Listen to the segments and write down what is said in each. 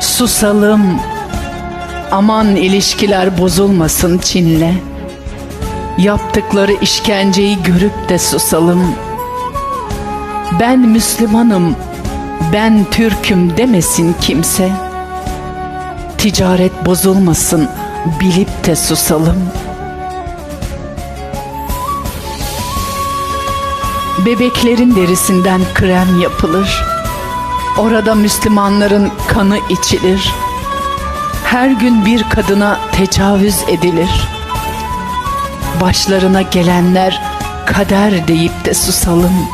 Susalım. Aman ilişkiler bozulmasın Çin'le. Yaptıkları işkenceyi görüp de susalım. Ben Müslümanım, ben Türk'üm demesin kimse. Ticaret bozulmasın, bilip de susalım. Bebeklerin derisinden krem yapılır. Orada Müslümanların kanı içilir. Her gün bir kadına tecavüz edilir. Başlarına gelenler kader deyip de susalım.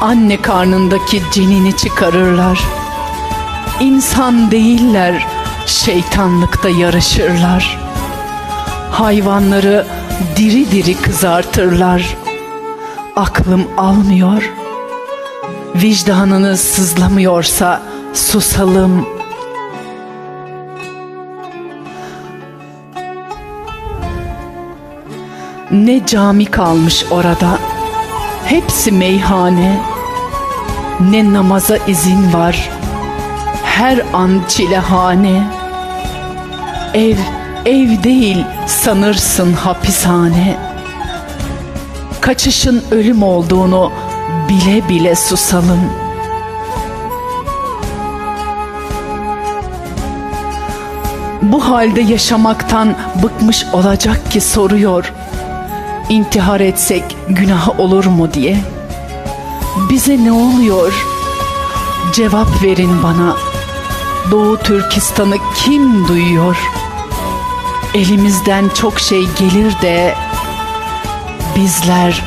Anne karnındaki cinini çıkarırlar. İnsan değiller, şeytanlıkta yarışırlar. Hayvanları diri diri kızartırlar. Aklım almıyor. Vicdanınız sızlamıyorsa susalım. Ne cami kalmış orada. Hepsi meyhane. Ne namaza izin var. Her an çilehane. Ev, ev değil sanırsın hapishane. Kaçışın ölüm olduğunu bile bile susalım. Bu halde yaşamaktan bıkmış olacak ki soruyor. İntihar etsek günah olur mu diye. Bize ne oluyor? Cevap verin bana. Doğu Türkistan'ı kim duyuyor? Elimizden çok şey gelir de bizler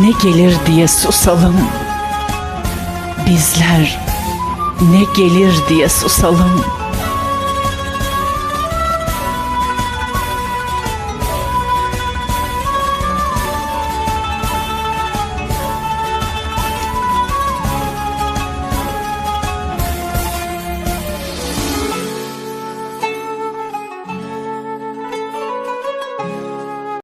ne gelir diye susalım. Bizler ne gelir diye susalım.